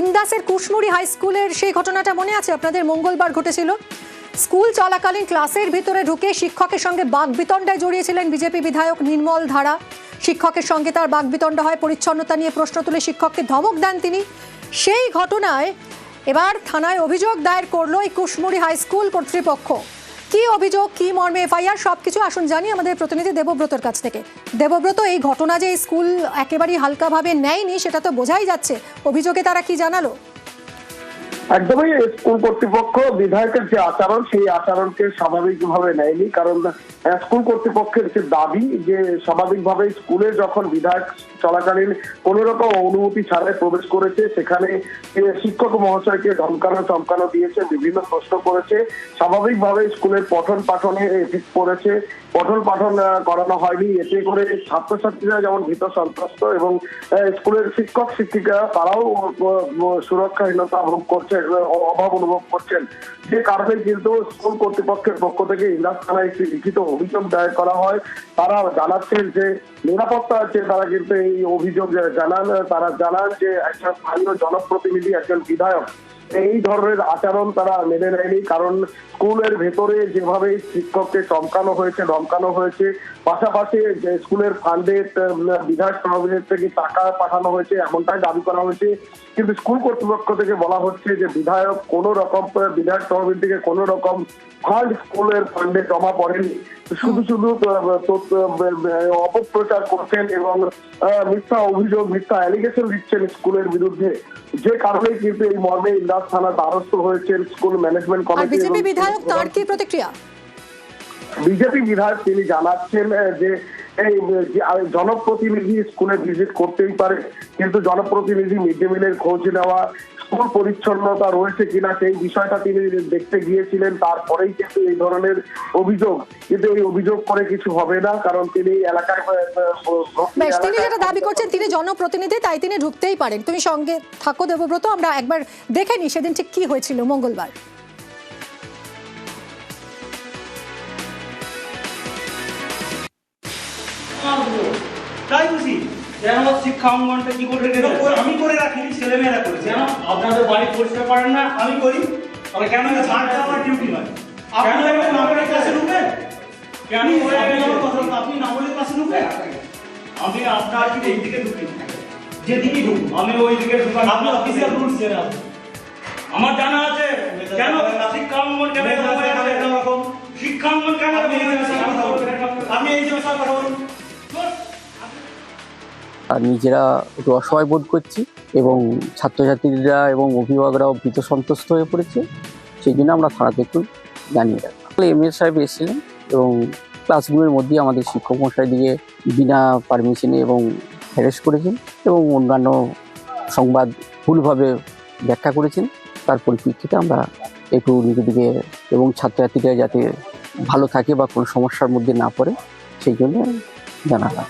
ইন্দাসের Kushmuri high স্কুলের সেই ঘটনাটা মনে আছে? আপনাদের মঙ্গলবার ঘটেছিল। স্কুল চলাকালীন ক্লাসের ভিতরে ঢুকে শিক্ষকের সঙ্গে বাগবিতণ্ডায় জড়িয়েছিলেন বিজেপি বিধায়ক নির্মল ধারা। শিক্ষকের সঙ্গে তার বাগবিতণ্ডা হয়, পরিচ্ছন্নতা নিয়ে প্রশ্ন তুলে শিক্ষককে ধমক দেন তিনি। সেই ঘটনায় এবার থানায় অভিযোগ দায়ের করল এই কুশমুড়ি হাই স্কুল কর্তৃপক্ষ। কি অভিযোগ, কি মর্মে এফআইআর, সবকিছু আসুন জানি আমাদের প্রতিনিধি দেবব্রতর কাছ থেকে। দেবব্রত, এই ঘটনা যে স্কুল একেবারেই হালকাভাবে নেয়নি, সেটা তো বোঝাই যাচ্ছে। অভিযোগে তারা কি জানালো? একদমই, স্কুল কর্তৃপক্ষ বিধায়কের যে আচরণ, সেই আচরণকে স্বাভাবিকভাবে নেয়নি, কারণ স্কুল কর্তৃপক্ষের যে দাবি যে স্বাভাবিকভাবে স্কুলে যখন বিধায়ক চলাকালীন কোন রকম অনুমতি ছাড়াই প্রবেশ করেছে, সেখানে শিক্ষক মহাশয়কে ধমকানো, চমকানো দিয়েছে, বিভিন্ন প্রশ্ন করেছে। স্বাভাবিকভাবে স্কুলের পঠন পাঠনে এফেক্ট পড়েছে। পঠন পাঠন করানো হয়নি। এতে করে ছাত্রছাত্রীরা যেমন ভীত, সন্ত্রস্ত এবং স্কুলের শিক্ষক, শিক্ষিকা তারাও সুরক্ষাহীনতা অনুভব করছে অভাব অনুভব করছেন। যে কারণে কিন্তু স্কুল কর্তৃপক্ষের পক্ষ থেকে ইন্দাস থানায় একটি লিখিত অভিযোগ দায়ের করা হয়। তারা জানাচ্ছেন যে নিরাপত্তা আছে, তারা কিন্তু এই অভিযোগ জানান, তারা জানান যে একজন স্থানীয় জনপ্রতিনিধি, একজন বিধায়ক, এই ধরনের আচরণ তারা মেনে নেয়নি। কারণ স্কুলের ভেতরে যেভাবে শিক্ষককে চমকানো হয়েছে, ধমকানো হয়েছে, পাশাপাশি স্কুলের ফান্ডে বিধায়ক তহবিলের থেকে টাকা পাঠানো হয়েছে, এমনটাই দাবি করা হয়েছে। কিন্তু স্কুল কর্তৃপক্ষ থেকে বলা হচ্ছে যে বিধায়ক কোনো রকম বিধায়ক তহবিল থেকে কোনো রকম ফান্ড স্কুলের ফান্ডে জমা পড়েনি। শুধু শুধু অপপ্রচার করছেন এবং মিথ্যা অভিযোগ মিথ্যা অ্যালিগেশন দিচ্ছেন স্কুলের বিরুদ্ধে। যে কারণে কিন্তু এই মর্মে ইন্দাস থানা দ্বারস্থ হয়েছেন স্কুল ম্যানেজমেন্ট কমিটি বিজেপি বিধায়ক তার কি প্রতিক্রিয়া? বিজেপি বিধায়ক তিনি জানাচ্ছেন যে এই জনপ্রতিনিধি স্কুলে ভিজিট করতেই পারে কিন্তু জনপ্রতিনিধি মিড ডে মিলের খোঁজ নেওয়া স্কুল পরিচ্ছন্নতা রয়েছে কিনা সেই বিষয়টা তিনি দেখতে গিয়েছিলেন। তারপরেই কিন্তু এই ধরনের অভিযোগ। কিন্তু এই অভিযোগ করে কিছু হবে না কারণ তিনি এলাকায় তিনি যেটা দাবি করছেন তিনি জনপ্রতিনিধি তাই তিনি ঢুকতেই পারেন। তুমি সঙ্গে থাকো দেবব্রত আমরা একবার দেখে নি সেদিন ঠিক কি হয়েছিল মঙ্গলবার। শিক্ষা অঙ্গনটা কি করে আমি করে রাখিনি ছেলেমেয়েরা করেছে। কেন? আপনাদের বাড়ি পরিষ্কার করেন না? আমি করি। তাহলে কেন ছাড়টা আমার ডিউটি নয় আপনি আমাদের ক্লাসে ঢুকবেন কেন আপনি নামলের ক্লাসে ঢুকবেন আমি আপনার কি এই দিকে ঢুকি। যেদিকেই ঢুকুন আমি ওই দিকে ঢুকান আপনি অফিসিয়াল রুলস জেনে আমার জানা আছে। কেন শিক্ষা অঙ্গন কেন। শিক্ষা অঙ্গন কেন এরকম এই হয়ে যে কথা বলুন। নিজেরা একটু অসহায় বোধ করছি এবং ছাত্রছাত্রীরা এবং অভিভাবকরাও ভীত সন্তুষ্ট হয়ে পড়েছে। সেই জন্য আমরা থানাতে একটু জানিয়ে রাখলাম। এম এল সাহেব এসেছিলেন এবং ক্লাসগুলোর মধ্যেই আমাদের শিক্ষক মশাই দিয়ে বিনা পারমিশনে এবং হ্যারেস করেছেন এবং অন্যান্য সংবাদ ভুলভাবে ব্যাখ্যা করেছেন। তার পরিপ্রেক্ষিতে আমরা একটু নিজেদিকে এবং ছাত্রছাত্রীরা যাতে ভালো থাকে বা কোনো সমস্যার মধ্যে না পড়ে, সেই জন্য জানালাম।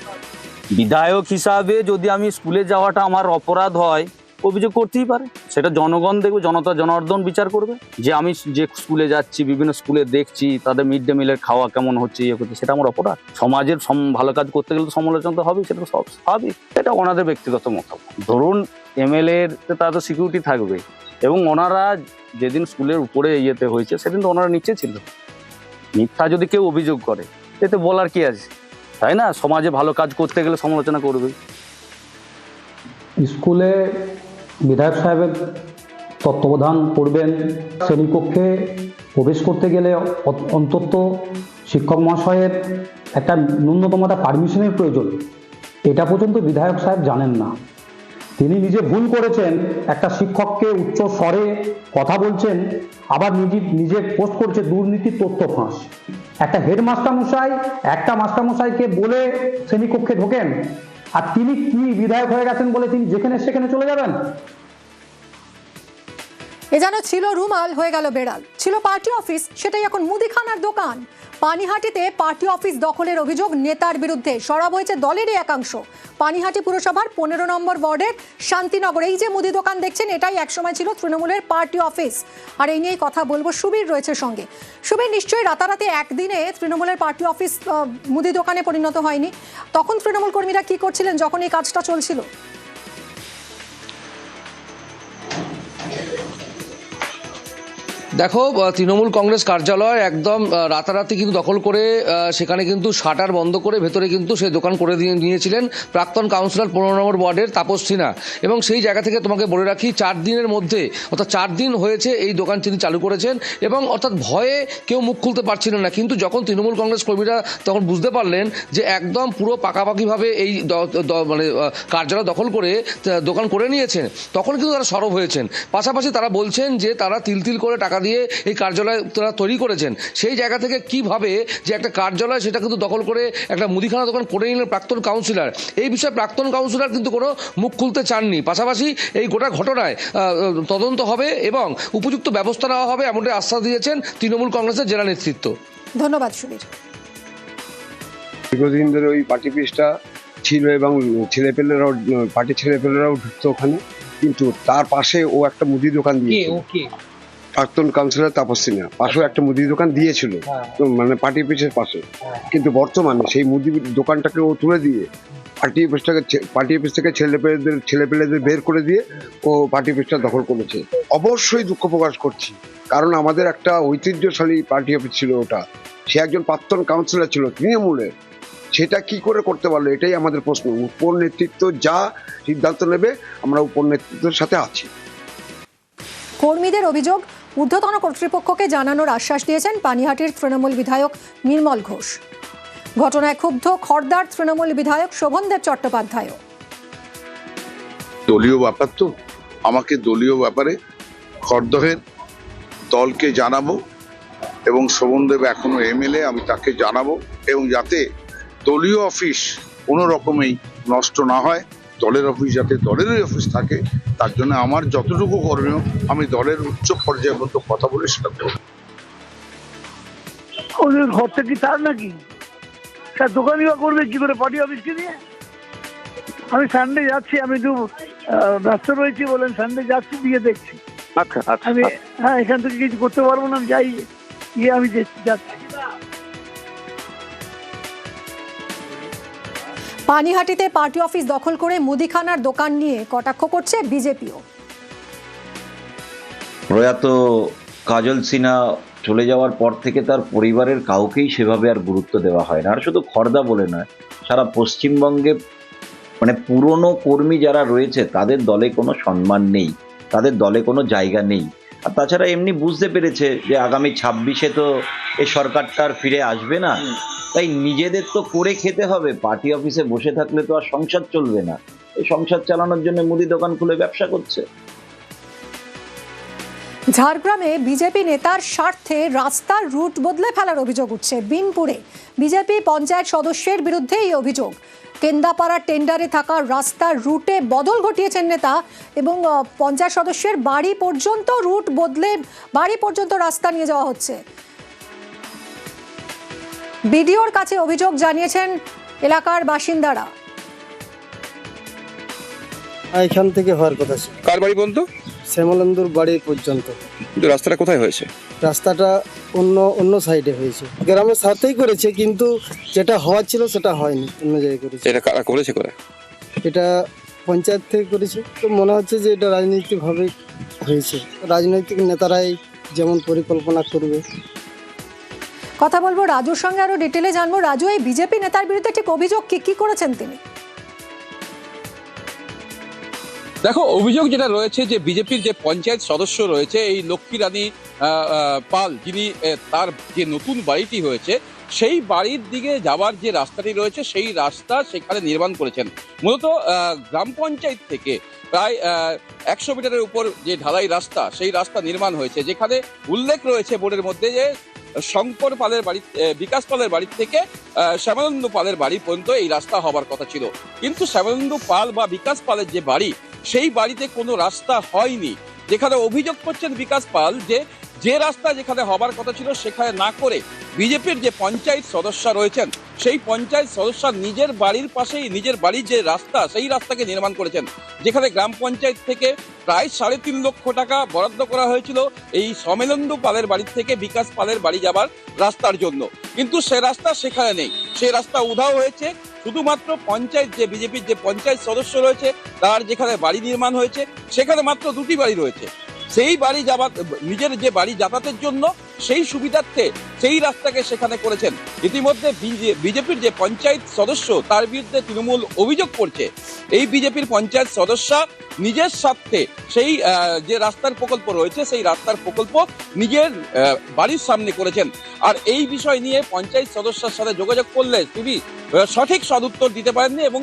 বিধায়ক হিসাবে যদি আমি স্কুলে যাওয়াটা আমার অপরাধ হয়, অভিযোগ করতেই পারে। সেটা জনগণ দেখবে, জনতা জনার্দন বিচার করবে। যে আমি যে স্কুলে যাচ্ছি, বিভিন্ন স্কুলে দেখছি, তাদের মিড ডে মিলের খাওয়া কেমন হচ্ছে ইয়ে করছে, সেটা আমার অপরাধ। সমাজের সম- ভালো কাজ করতে গেলে তো সমালোচনা তো হবেই, সেটা সব স্বাভাবিক এটা ওনাদের ব্যক্তিগত মতামত। ধরুন এমএলএ এর তার তো সিকিউরিটি থাকবে এবং ওনারা যেদিন স্কুলের উপরে ইয়েতে হয়েছে, সেদিন তো ওনারা নিচে ছিল। মিথ্যা যদি কেউ অভিযোগ করে, এতে বলার কি আছে? তাই না? সমাজে ভালো কাজ করতে গেলে সমালোচনা করবে। স্কুলে বিধায়ক সাহেবের তত্ত্বাবধান করবেন শ্রেণীকক্ষে প্রবেশ করতে গেলে অন্তত শিক্ষক মহাশয়ের একটা ন্যূনতম একটা পারমিশনের প্রয়োজন। এটা পর্যন্ত বিধায়ক সাহেব জানেন না। তিনি নিজে ভুল করেছেন। একটা শিক্ষককে উচ্চ স্বরে কথা বলছেন, আবার নিজে নিজে পোস্ট করছে দুর্নীতির তথ্য ফাঁস। একটা হেডমাস্টারমশাই, একটা মাস্টারমশাইকে বলে শ্রেণীকক্ষে ঢোকেন, আর তিনি কি বিধায়ক হয়ে গেছেন বলে তিনি যেখানে সেখানে চলে যাবেন? এ যেন ছিল রুমাল হয়ে গেল বেড়াল। ছিল পার্টি অফিস, সেটাই এখন মুদিখানার দোকান। পানিহাটিতে পার্টি অফিস দখলের অভিযোগ নেতার বিরুদ্ধে। সরব হয়েছে দলেরই একাংশ। পানিহাটি পুরসভার পনেরো নম্বর ওয়ার্ডের শান্তিনগর। এই যে মুদি দোকান দেখছেন, এটাই একসময় ছিল তৃণমূলের পার্টি অফিস। আর এই নিয়েই কথা বলব। সুবীর রয়েছে সঙ্গে। সুবীর, নিশ্চয়ই রাতারাতি একদিনে তৃণমূলের পার্টি অফিস মুদি দোকানে পরিণত হয়নি। তখন তৃণমূল কর্মীরা কি করছিলেন যখন এই কাজটা চলছিল? দেখো তৃণমূল কংগ্রেস কার্যালয় একদম রাতারাতি কিন্তু দখল করে সেখানে কিন্তু শাটার বন্ধ করে ভেতরে কিন্তু সেই দোকান করে দিয়ে নিয়েছিলেন প্রাক্তন কাউন্সিলর পনেরো নম্বর ওয়ার্ডের তাপস সিনহা এবং সেই জায়গা থেকে তোমাকে বলে রাখি, চার দিনের মধ্যে, অর্থাৎ চার দিন হয়েছে এই দোকান তিনি চালু করেছেন এবং অর্থাৎ ভয়ে কেউ মুখ খুলতে পারছিলেন না। কিন্তু যখন তৃণমূল কংগ্রেস কর্মীরা তখন বুঝতে পারলেন যে একদম পুরো পাকাপাকিভাবে এই মানে কার্যালয় দখল করে দোকান করে নিয়েছেন, তখন কিন্তু তারা সরব হয়েছেন। পাশাপাশি তারা বলছেন যে তারা তিল তিল করে টাকা দিয়ে এই কার্যালয় তারা তৈরি করেছেন। সেই জায়গা থেকে কীভাবে যে একটা কার্যালয় সেটা কিন্তু দখল করে একটা মুদিখানা দোকান করে নিলেন প্রাক্তন কাউন্সিলর। এই বিষয়ে প্রাক্তন কাউন্সিলর কিন্তু কোনো মুখ খুলতে চাননি। পাশাপাশি এই গোটা ঘটনায় তদন্ত হবে এবং উপযুক্ত ব্যবস্থা নেওয়া হবে এমনটাই আশ্বাস দিয়েছেন তৃণমূল কংগ্রেসের জেলা নেতৃত্ব। ধন্যবাদ সুবীর। দীর্ঘদিন ধরে ওই পার্টি পিসটা ছিল এবং ছেলেপেলেরাও পার্টি ছেলেপেলেরাও ঢুকতো ওখানে। কিন্তু তার পাশে ও একটা মুদি দোকান দিয়েছে প্রাক্তন কাউন্সিলর তাপস সিনহা পাশেও একটা মুদি দোকান দিয়েছিল। মানে পার্টি অফিসের পাশে। কিন্তু বর্তমানে সেই মুদি দোকানটাকে ও তুলে দিয়ে পার্টি অফিসটাকে পার্টি অফিস থেকে ছেলেপেলেদের ছেলেপেলেদের বের করে দিয়ে ও পার্টি অফিসটা দখল করেছে। অবশ্যই দুঃখ প্রকাশ করছি। কারণ আমাদের একটা ঐতিহ্যশালী পার্টি অফিস ছিল ওটা। সে একজন প্রাক্তন কাউন্সিলর ছিল তৃণমূলের। সেটা কি করে করতে পারল এটাই আমাদের প্রশ্ন। উপর নেতৃত্ব যা সিদ্ধান্ত নেবে আমরা উপর নেতৃত্বের সাথে আছি। কর্মীদের অভিযোগ ঊর্ধ্বতন কর্তৃপক্ষকে জানানোর আশ্বাস দিয়েছেন পানিহাটির তৃণমূল বিধায়ক নির্মল ঘোষ। ঘটনায় ক্ষুব্ধ খড়দার তৃণমূল বিধায়ক শোভনদেব চট্টোপাধ্যায়ও। দলীয় ব্যাপার তো। আমাকে দলীয় ব্যাপারে খড়দহের দলকে জানাব এবং শোভনদেব এখনও এমএলএ, আমি তাকে জানাব এবং যাতে দলীয় অফিস কোনো রকমেই নষ্ট না হয়। দলের অফিস যাতে দলেরই অফিস থাকে তার জন্য আমার যতটুকু করণীয় আমি দলের উচ্চ পর্যায়ে মতো কথা বলে সেটা করব। ওদের ঘরটা কি তার নাকি? স্যার দোকানই বা করবে কি করে? পার্টি অফিসকে নিয়ে? আমি সানডে যাচ্ছি আমি একটু আহ, ব্যস্ত রয়েছি বলেন সানডে যাচ্ছি দিয়ে দেখছি। আচ্ছা আচ্ছা আমি হ্যাঁ এখান থেকে কিছু করতে পারব না আমি যাই গিয়ে আমি যাচ্ছি। পানিহাটিতে পার্টি অফিস দখল করে মুদিখানার দোকান নিয়ে কটাক্ষ করছে বিজেপিও। প্রয়াত কাজল সিনহা চলে যাওয়ার পর থেকে তার পরিবারের কাউকেই সেভাবে আর গুরুত্ব দেওয়া হয় না। আর শুধু খর্দা বলে নয়, সারা পশ্চিমবঙ্গে মানে পুরনো কর্মী যারা রয়েছে, তাদের দলে কোনো সম্মান নেই, তাদের দলে কোনো জায়গা নেই। আর তাছাড়া এমনি বুঝতে পেরেছে যে আগামী ছাব্বিশে তো এই সরকারটা আর ফিরে আসবে না। তাই নিজেদের তো করে খেতে হবে পার্টি অফিসে বসে থাকলে তো আর সংসার চলবে না। এই সংসার চালানোর জন্য মুদি দোকান খুলে ব্যবসা করছে। ঝাড়গ্রামে বিজেপি নেতার স্বার্থে রাস্তার রুট বদলে ফেলার অভিযোগ উঠছে বিনপুরে। বিজেপি পঞ্চায়েত সদস্যের বিরুদ্ধে এই অভিযোগ। কেন্দাপাড়ার টেন্ডারে থাকা রাস্তার রুটে বদল ঘটিয়েছেন নেতা এবং পঞ্চায়েত সদস্যের বাড়ি পর্যন্ত রুট বদলে বাড়ি পর্যন্ত রাস্তা নিয়ে যাওয়া হচ্ছে। বিডিওর কাছে অভিযোগ জানিয়েছেন এলাকার বাসিন্দারা। এখান থেকে হওয়ার কথা ছিল। কার বাড়ি বলতো? শ্যামলেন্দুর বাড়ি পর্যন্ত। কিন্তু রাস্তাটা কোথায় হয়েছে? রাস্তাটা অন্য অন্য সাইডে হয়েছে। গ্রামের সাথেই করেছে কিন্তু যেটা হওয়ার ছিল সেটা হয়নি অন্য জায়গায় করেছে। এটা কারা করেছে করে? এটা পঞ্চায়েত থেকে করেছে। তো মনে হচ্ছে যে এটা রাজনৈতিকভাবে হয়েছে। রাজনৈতিক নেতারাই যেমন পরিকল্পনা করবে। কথা বলব রাজুর সঙ্গে আরও ডিটেলে জানব। রাজু এই বিজেপি নেতার বিরুদ্ধে ঠিক অভিযোগ কি? কি করেছেন তিনি? দেখো, অভিযোগ যেটা রয়েছে যে বিজেপির যে পঞ্চায়েত সদস্য রয়েছে, এই লক্ষ্মী রানী পাল, যিনি তার যে নতুন বাড়িটি হয়েছে, সেই বাড়ির দিকে যাওয়ার যে রাস্তাটি রয়েছে, সেই রাস্তা সেখানে নির্মাণ করেছেন। মূলত গ্রাম পঞ্চায়েত থেকে প্রায় একশো মিটারের উপর যে ঢালাই রাস্তা, সেই রাস্তা নির্মাণ হয়েছে, যেখানে উল্লেখ রয়েছে বোর্ডের মধ্যে যে শঙ্কর পালের বাড়ি বিকাশ পালের বাড়ি থেকে শ্যামানন্দ পালের বাড়ি পর্যন্ত এই রাস্তা হবার কথা ছিল। কিন্তু শ্যামানন্দ পাল বা বিকাশ পালের যে বাড়ি সেই বাড়িতে কোনো রাস্তা হয়নি। যেখানে অভিযোগ করছেন বিকাশ পাল যে যে রাস্তা যেখানে হবার কথা ছিল সেখানে না করে বিজেপির যে পঞ্চায়েত সদস্য রয়েছেন, সেই পঞ্চায়েত সদস্য নিজের বাড়ির পাশেই নিজের বাড়ির যে রাস্তা, সেই রাস্তাকে নির্মাণ করেছেন। যেখানে গ্রাম পঞ্চায়েত থেকে প্রায় সাড়ে তিন লক্ষ টাকা বরাদ্দ করা হয়েছিল এই সমেলন্দু পালের বাড়ি থেকে বিকাশ পালের বাড়ি যাবার রাস্তার জন্য। কিন্তু সে রাস্তা সেখানে নেই। সেই রাস্তা উধাও হয়েছে শুধুমাত্র পঞ্চায়েত যে বিজেপির যে পঞ্চায়েত সদস্য রয়েছে, তার যেখানে বাড়ি নির্মাণ হয়েছে, সেখানে মাত্র দুটি বাড়ি রয়েছে। সেই বাড়ি যাবার নিজের যে বাড়ি যাতায়াতের জন্য সেই সুবিধার্থে সেই রাস্তাকে সেখানে করেছেন। ইতিমধ্যে বিজেপির যে পঞ্চায়েত সদস্য, তার বিরুদ্ধে তৃণমূল অভিযোগ করছে। এই বিজেপির পঞ্চায়েত সদস্য নিজের স্বার্থে সেই যে রাস্তার প্রকল্প রয়েছে, সেই রাস্তার প্রকল্প নিজের বাড়ির সামনে করেছেন। আর এই বিষয় নিয়ে পঞ্চায়েত সদস্যের সাথে যোগাযোগ করলে তিনি সঠিক সদুত্তর দিতে পারেননি এবং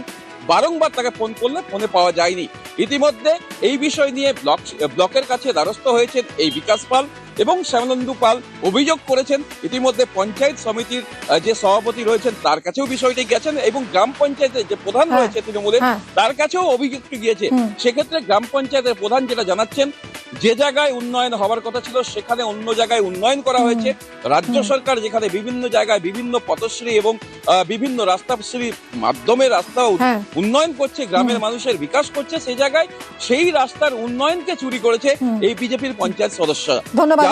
বারংবার তাকে ফোন করলে ফোনে পাওয়া যায়নি। ইতিমধ্যে এই বিষয় নিয়ে ব্লক, ব্লকের কাছে দ্বারস্থ হয়েছেন এই বিকাশ পাল। এবং শ্যামানন্দু পাল অভিযোগ করেছেন ইতিমধ্যে পঞ্চায়েত সমিতির যে সভাপতি রয়েছেন তার কাছেও বিষয়টি গেছেন এবং গ্রাম পঞ্চায়েতের যে প্রধান হ্যাঁ। রয়েছে তৃণমূলের হ্যাঁ তার কাছেও অভিযোগটি গিয়েছে সেক্ষেত্রে গ্রাম পঞ্চায়েতের প্রধান যেটা জানাচ্ছেন যে জায়গায় উন্নয়ন হওয়ার কথা ছিল সেখানে অন্য জায়গায় উন্নয়ন করা হয়েছে। রাজ্য সরকার যেখানে বিভিন্ন জায়গায় বিভিন্ন পথশ্রী এবং বিভিন্ন রাস্তাশ্রীর মাধ্যমে রাস্তা হ্যাঁ। উন্নয়ন করছে গ্রামের মানুষের বিকাশ করছে সেই জায়গায় সেই রাস্তার উন্নয়নকে চুরি করেছে এই বিজেপির পঞ্চায়েত সদস্যরা। ধন্যবাদ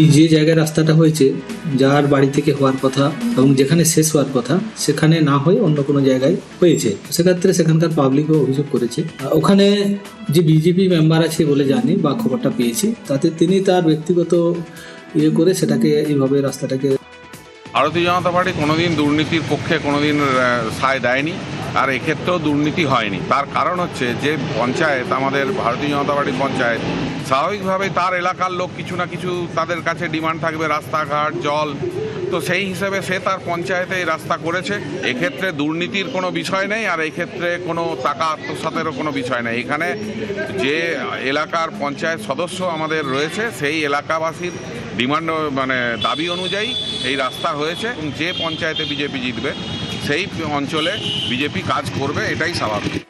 এই যে জায়গায় রাস্তাটা হয়েছে, যার বাড়ি থেকে হওয়ার কথা এবং যেখানে শেষ হওয়ার কথা, সেখানে না হয়ে অন্য কোনো জায়গায় হয়েছে। সেক্ষেত্রে সেখানকার পাবলিকও অভিযোগ করেছে। ওখানে যে বিজেপি মেম্বার আছে বলে জানি বা খবরটা পেয়েছি, তাতে তিনি তার ব্যক্তিগত ইয়ে করে সেটাকে এইভাবে রাস্তাটাকে ভারতীয় জনতা পার্টি কোনোদিন দুর্নীতির পক্ষে কোনোদিন সায় দেয়নি। আর এক্ষেত্রেও দুর্নীতি হয়নি। তার কারণ হচ্ছে যে পঞ্চায়েত, আমাদের ভারতীয় জনতা পার্টি পঞ্চায়েত, স্বাভাবিকভাবেই তার এলাকার লোক কিছু না কিছু তাদের কাছে ডিমান্ড থাকবে, রাস্তাঘাট, জল। তো সেই হিসেবে সে তার পঞ্চায়েতে এই রাস্তা করেছে। এক্ষেত্রে দুর্নীতির কোনো বিষয় নেই আর এক্ষেত্রে কোনো টাকা আত্মসাতেরও কোনো বিষয় নেই। এখানে যে এলাকার পঞ্চায়েত সদস্য আমাদের রয়েছে, সেই এলাকাবাসীর ডিমান্ড মানে দাবি অনুযায়ী এই রাস্তা হয়েছে যে পঞ্চায়েতে বিজেপি জিতবে সেই অঞ্চলে বিজেপি কাজ করবে এটাই স্বাভাবিক।